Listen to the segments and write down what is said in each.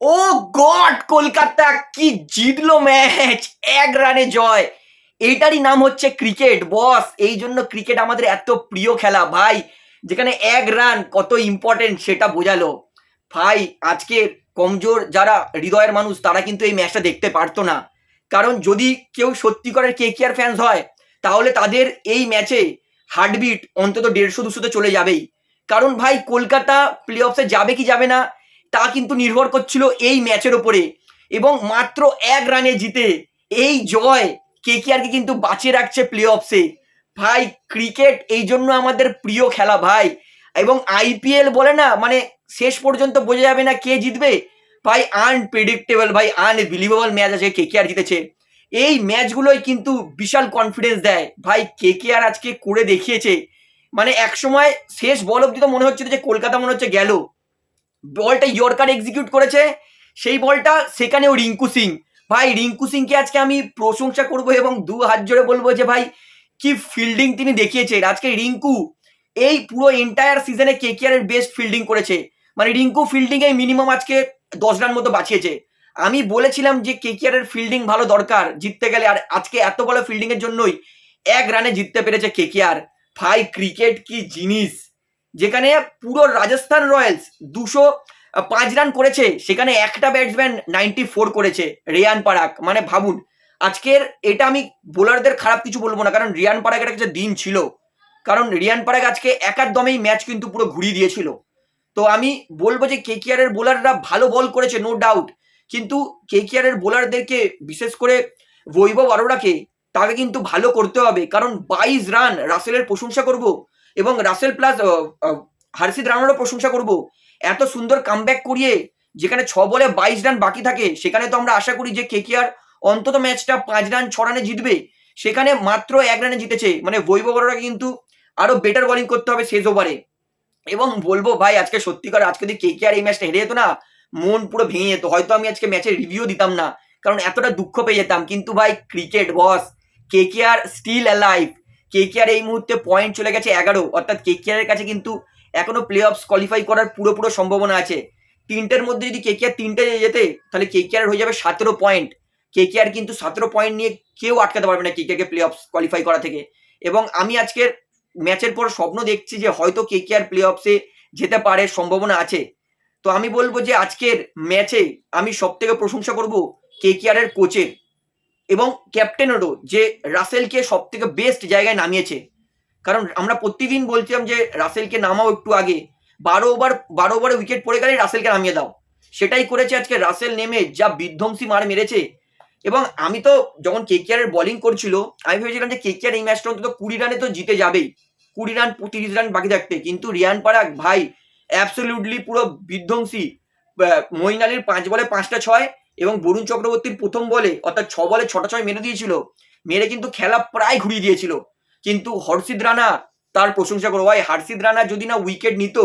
ও god, Kolkata কি জিতলো match, এক রানে জয়। এইটারই নাম হচ্ছে ক্রিকেট, বস। এই জন্য ক্রিকেট আমাদের এত প্রিয় খেলা। ভাই, যেখানে এক রান কত ইম্পর্টেন্ট সেটা বোঝালো। ভাই, আজকে কমজোর যারা হৃদয়ের মানুষ, তারা কিন্তু এই ম্যাচটা দেখতে পারতো না। কারণ যদি কেউ সত্যিকারের কে কে আর ফ্যান্স হয়, তাহলে তাদের এই ম্যাচে হার্টবিট অন্তত দেড়শো দুশোতে চলে যাবেই। কারণ ভাই, কলকাতা প্লে অফসে যাবে কি যাবে না তা কিন্তু নির্ভর করছিল এই ম্যাচের ওপরে। এবং মাত্র এক রানে জিতে এই জয় কে কে আরকে কিন্তু বাঁচিয়ে রাখছে প্লে অফসে ভাই, ক্রিকেট এই জন্য আমাদের প্রিয় খেলা ভাই। এবং আইপিএল বলে না মানে শেষ পর্যন্ত বোঝা যাবে না কে জিতবে। ভাই আনপ্রেডিক্টেবল ভাই আনবিলিভেবল ম্যাচ আছে কে কে আর জিতেছে। এই ম্যাচগুলোই কিন্তু বিশাল কনফিডেন্স দেয়। ভাই কে কে আর আজকে করে দেখিয়েছে। মানে একসময় শেষ বল অব্দি তো মনে হচ্ছিল যে কলকাতা মনে হচ্ছে গেল। বলটা ইয়র্কার এক্সিকিউট করেছে। সেই বলটা সেখানেও রিঙ্কু সিং। ভাই, রিঙ্কু সিংকে আজকে আমি প্রশংসা করব এবং দু হাত জোড়ে বলব যে, ভাই, কি ফিল্ডিং তিনি দেখিয়েছেন। আজকে রিঙ্কু এই পুরো এন্টায়ার সিজনে কে এর বেস্ট ফিল্ডিং করেছে। মানে রিঙ্কু ফিল্ডিং এ মিনিমাম আজকে দশ রান মতো বাঁচিয়েছে। আমি বলেছিলাম যে কে এর ফিল্ডিং ভালো দরকার। জিততে গেলে আর আজকে এত ভালো ফিল্ডিং এর জন্যই এক রানে জিততে পেরেছে কে কে আর ভাই ক্রিকেট কি জিনিস? যেখানে পুরো রাজস্থান রয়্যালস দুশো পাঁচ রান করেছে, সেখানে একটা ব্যাটসম্যান নাইনটি ফোর করেছে, রেয়ান পারাক। মানে ভাবুন, আজকের এটা আমি বোলারদের খারাপ কিছু বলব না, কারণ রিয়ান পারাকের একটা দিন ছিল। কারণ রিয়ান পারাক আজকে একার দমেই ম্যাচ কিন্তু পুরো ঘুরিয়ে দিয়েছিল। তো আমি বলব যে কে এর বোলাররা ভালো বল করেছে নো ডাউট কিন্তু কে এর বোলারদেরকে, বিশেষ করে বৈভব অরোরাকে তাকে কিন্তু ভালো করতে হবে। কারণ বাইশ রান, রাসেলের প্রশংসা করব। এবং রাসেল প্লাস হার্ষিত রানারও প্রশংসা করব। এত সুন্দর কামব্যাক করিয়ে যেখানে ছ বলে বাইশ রান বাকি থাকে, সেখানে তো আমরা আশা করি যে কে আর অন্তত ম্যাচটা পাঁচ রান ছ রানে জিতবে। সেখানে মাত্র এক রানে জিতেছে। মানে বৈভব অরোরাকে কিন্তু আরও বেটার বোলিং করতে হবে শেষ ওভারে এবং বলব ভাই, আজকে সত্যিকার আজকে যদি কে কে আর এই ম্যাচটা হেরে যেত না, মন পুরো ভেঙে যেত। হয়তো আমি আজকে ম্যাচের রিভিউ দিতাম না, কারণ এতটা দুঃখ পেয়ে যেতাম। কিন্তু ভাই cricket boss K K R still alive K K এই মুহূর্তে পয়েন্ট চলে গেছে এগারো। অর্থাৎ কে কে কাছে কিন্তু এখনও প্লে অফস কোয়ালিফাই করার পুরো পুরো সম্ভাবনা আছে। তিনটের মধ্যে যদি কে কে আর তিনটে যেতে, তাহলে কে কে আর হয়ে যাবে সতেরো পয়েন্ট কে কে আর কিন্তু সতেরো পয়েন্ট নিয়ে কেউ আটকাতে পারবে না কে কে প্লে অফস কোয়ালিফাই করা থেকে। এবং আমি আজকের ম্যাচের পর স্বপ্ন দেখছি যে হয়তো কে কে আর প্লে অফসে যেতে পারে, সম্ভাবনা আছে। তো আমি বলব যে আজকের ম্যাচে আমি সব থেকে প্রশংসা করব কে কে এর। কোচের এবং ক্যাপ্টেনেরও যে রাসেলকে সব থেকে বেস্ট জায়গায় নামিয়েছে। কারণ আমরা প্রতিদিন বলছিলাম যে রাসেলকে নামাও একটু আগে, বারো ওভার, বারো ওভারে উইকেট পড়ে গেলে রাসেলকে নামিয়ে দাও। সেটাই করেছে আজকে রাসেল নেমে, যা বিধ্বংসী মার মেরেছে। এবং আমি তো যখন কে কে বোলিং করছিল, আমি ভেবেছিলাম যে কে কে এই ম্যাচটা অন্তত কুড়ি রানে তো জিতে যাবেই। কুড়ি রান তিরিশ রান বাকি থাকতে কিন্তু রিয়ান পারাক ভাই অ্যাবসলিউটলি পুরো বিধ্বংসী। মইন আলীর পাঁচ বলে পাঁচটা ছয় এবং বরুণ চক্রবর্তীর প্রথম বলে, অর্থাৎ ছ বলে ছটা ছয় মেরে দিয়েছিল। মেরে কিন্তু খেলা প্রায় ঘুরিয়ে দিয়েছিল। কিন্তু হর্ষিদ রানা তার প্রশংসা করো, ভাই হর্ষিদ রানা যদি না উইকেট নিত,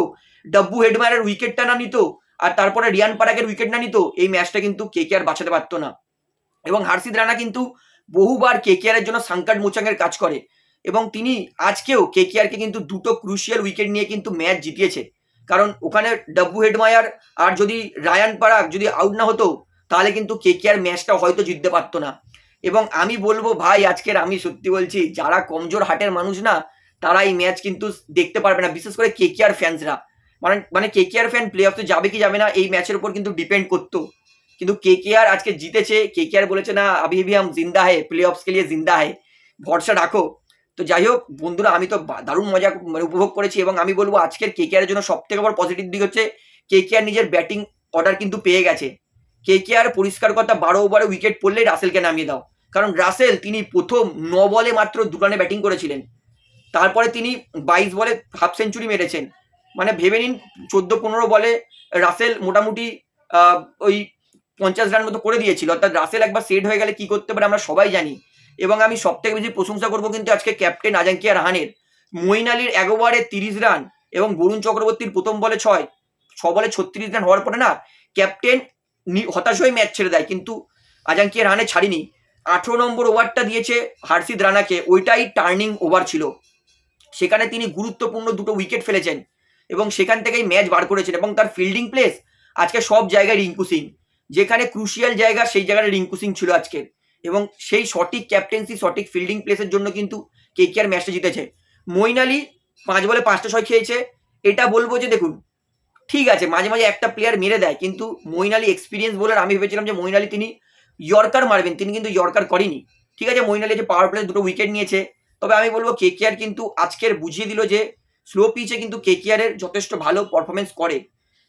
ডাব্বু হেডমারের উইকেটটা না নিত, আর তারপরে রিয়ান পারাকের উইকেট না নিত, এই ম্যাচটা কিন্তু কে কে আর বাঁচাতে পারতো না। এবং হার্ষিদ রানা কিন্তু বহুবার কে কে এর জন্য সাংকাট মোচাঙ্গের কাজ করে। এবং তিনি আজকেও কে কে আরকে কিন্তু দুটো ক্রুশিয়াল উইকেট নিয়ে কিন্তু ম্যাচ জিতিয়েছে। কারণ ওখানে ডাব্বু হেডমায়ার আর যদি রায়ান পারাক যদি আউট না হতো তাহলে কিন্তু কে কে আর ম্যাচটা হয়তো জিততে পারতো না। এবং আমি বলব ভাই, আজকের আমি সত্যি বলছি, যারা কমজোর হাটের মানুষ না, তারা এই ম্যাচ কিন্তু দেখতে পারবে না, বিশেষ করে কে কে আর ফ্যান্সরা মানে মানে K K R fan play off তো যাবে কি যাবে না, এই ম্যাচের উপর কিন্তু ডিপেন্ড করতো। কিন্তু কে কে আর আজকে জিতেছে কে কে আর বলেছে, না আবি ভি হাম জিন্দা হে প্লে অফস কে লিয়ে জিন্দা হে, ভরসা রাখো। তো যাই হোক, বন্ধুরা, আমি তো দারুণ মজা মানে উপভোগ করেছি এবং আমি বলব আজকের কে কে আর জন্য সব থেকে বড় পজিটিভ দিক হচ্ছে কে কে আর নিজের ব্যাটিং অর্ডার কিন্তু পেয়ে গেছে। কে কে আর পরিষ্কার কথা বারো ওভারে উইকেট পড়লেই রাসেলকে নামিয়ে দাও। কারণ রাসেল তিনি প্রথম ন বলে মাত্র দু রানে ব্যাটিং করেছিলেন। তারপরে তিনি বাইশ বলে হাফ সেঞ্চুরি মেরেছেন। মানে ভেবে নিন, চোদ্দ পনেরো বলে রাসেল মোটামুটি ওই পঞ্চাশ রান মতো করে দিয়েছিল। অর্থাৎ রাসেল একবার সেট হয়ে গেলে কি করতে পারে আমরা সবাই জানি। এবং আমি সব থেকে বেশি প্রশংসা করব কিন্তু আজকে ক্যাপ্টেন আজাঙ্কিয়া রাহানের। মইন আলীর এক ওভারে তিরিশ রান এবং বরুণ চক্রবর্তীর প্রথম বলে ছয়, ছ বলে ছত্রিশ রান হওয়ার পরে না ক্যাপ্টেন হতাশ হয়ে ম্যাচ ছেড়ে দেয়। কিন্তু আজাঙ্কিয়া রানে ছাড়িনি। আঠেরো নম্বর ওভারটা দিয়েছে হার্ষিদ রানাকে। ওইটাই টার্নিং ওভার ছিল। সেখানে তিনি গুরুত্বপূর্ণ দুটো উইকেট ফেলেছেন এবং সেখান থেকেই ম্যাচ বার করেছেন এবং তার ফিল্ডিং প্লেস আজকে সব জায়গায় রিঙ্কু সিং। যেখানে ক্রুশিয়াল জায়গা, সেই জায়গাটা রিঙ্কু সিং ছিল আজকে। এবং সেই সঠিক ক্যাপ্টেন্সি, সঠিক ফিল্ডিং প্লেসের জন্য কিন্তু কে কে আর ম্যাচটা জিতেছে। মইন আলী পাঁচ বলে পাঁচটা ছয় খেয়েছে। এটা বলব যে দেখুন ঠিক আছে, মাঝে মাঝে একটা প্লেয়ার মেরে দেয়, কিন্তু মইন আলী এক্সপিরিয়েন্স বলার আমি ভেবেছিলাম যে মইন আলী তিনি ইয়র্কার মারবেন, তিনি কিন্তু ইয়র্কার করেনি। ঠিক আছে, মইন আলী যে পাওয়ার প্লে দুটো উইকেট নিয়েছে, তবে আমি বলব কে আর কিন্তু আজকের বুঝিয়ে দিল যে স্লো পিচে কিন্তু কে এর যথেষ্ট ভালো পারফরমেন্স করে।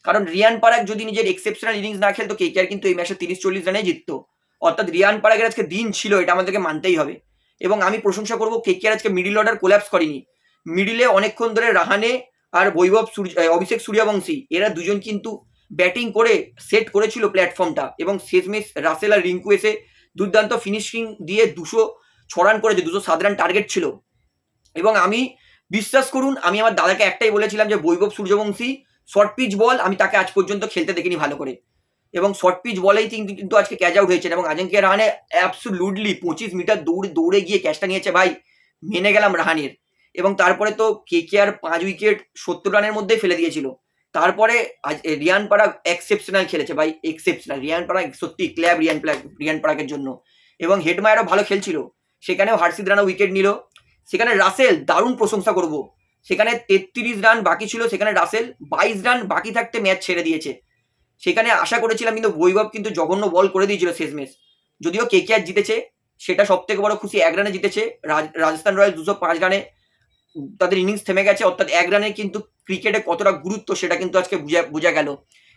কারণ রিয়ান পারাক যদি নিজের এক্সেপশনাল ইনিংস না খেলতো কে আর কিন্তু এই ম্যাচে তিরিশ চল্লিশ রানে জিততো। অর্থাৎ রিয়ান পারাকের আজকে দিন ছিল, এটা আমাদেরকে মানতেই হবে। এবং আমি প্রশংসা করব কে আর আজকে মিডিল অর্ডার কোল্যাপস করেনি। মিডিলে অনেকক্ষণ ধরে রাহানে আর বৈভব সূর্য অভিষেক সূর্যবংশী, এরা দুজন কিন্তু ব্যাটিং করে সেট করেছিল প্ল্যাটফর্মটা এবং শেষমেশ রাসেল আর রিঙ্কু এসে দুর্দান্ত ফিনিশিং দিয়ে দুশো ছ রান করেছে, দুশো সাত রান টার্গেট ছিল। এবং আমি বিশ্বাস করুন, আমি আমার দাদাকে একটাই বলেছিলাম যে Vaibhav Suryavanshi short pitch ball আমি তাকে আজ পর্যন্ত খেলতে দেখিনি ভালো করে। এবং শর্ট পিচ বলেই কিন্তু কিন্তু আজকে ক্যাচ আউট হয়েছে এবং আজকে রাহানে অ্যাবসুলুটলি পঁচিশ মিটার দৌড়ে দৌড়ে গিয়ে ক্যাচটা নিয়েছে ভাই, মেনে গেলাম রাহানের। এবং তারপরে তো কে কে আর পাঁচ উইকেট সত্তর রানের মধ্যেই ফেলে দিয়েছিল। তারপরে আজ রিয়ান পারাগ এক্সেপশনাল খেলেছে ভাই এক্সেপশনাল রিয়ান পারাগ সত্যি ক্ল্যাব রিয়ান রিয়ান পারাগের জন্য। এবং হেডমায়ারও ভালো খেলছিল। সেখানেও হার্ষিদ রানা উইকেট নিল। সেখানে রাসেল দারুণ প্রশংসা করব। সেখানে তেত্রিশ রান বাকি ছিল, সেখানে রাসেল বাইশ রান বাকি থাকতে ম্যাচ ছেড়ে দিয়েছে। সেখানে আশা করেছিলাম কিন্তু বৈভব কিন্তু জঘন্য বল করে দিয়েছিল শেষমেশ। যদিও কে কে আর জিতেছে, সেটা সব থেকে বড় খুশি, এক রানে জিতেছে। রাজ- রাজস্থান রয়্যাল দুশো পাঁচ রানে তাদের ইনিংস থেমে গেছে, অর্থাৎ এক রানে কিন্তু ক্রিকেটে কতটা গুরুত্ব সেটা কিন্তু আজকে বুঝা, বোঝা গেল।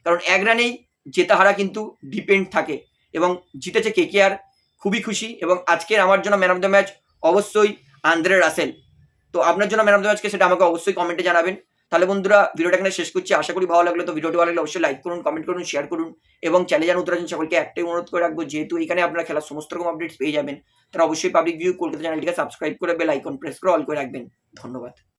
কারণ এক রানেই জেতা হারা কিন্তু ডিপেন্ড থাকে এবং জিতেছে কে কে আর খুবই খুশি এবং আজকের আমার জন্য ম্যান অফ দ্য ম্যাচ অবশ্যই আন্দ্রে রাসেল। তো আপনার জন্য ম্যান অফ দ্য ম্যাচকে সেটা আমাকে অবশ্যই কমেন্টে জানাবেন। তাহলে বন্ধুরা ভিডিওটা এখানে শেষ করছি। আশা করি ভালো লাগল, তো ভিডিওটি ভালো লাগলে অবশ্যই লাইক করুন কমেন্ট করুন শেয়ার করুন এবং চ্যানেল জান উত্তরাজন সকলকে একটাই অনুরোধ করে রাখব, যেহেতু এখানে আপনারা খেলার সমস্ত রকম আপডেটস পেয়ে যাবেন তারা অবশ্যই পাবলিক ভিউ কলকাতা চ্যানেলটিকে সাবস্ক্রাইব করে বেল আইকন প্রেস করে অল করে রাখবেন। ধন্যবাদ।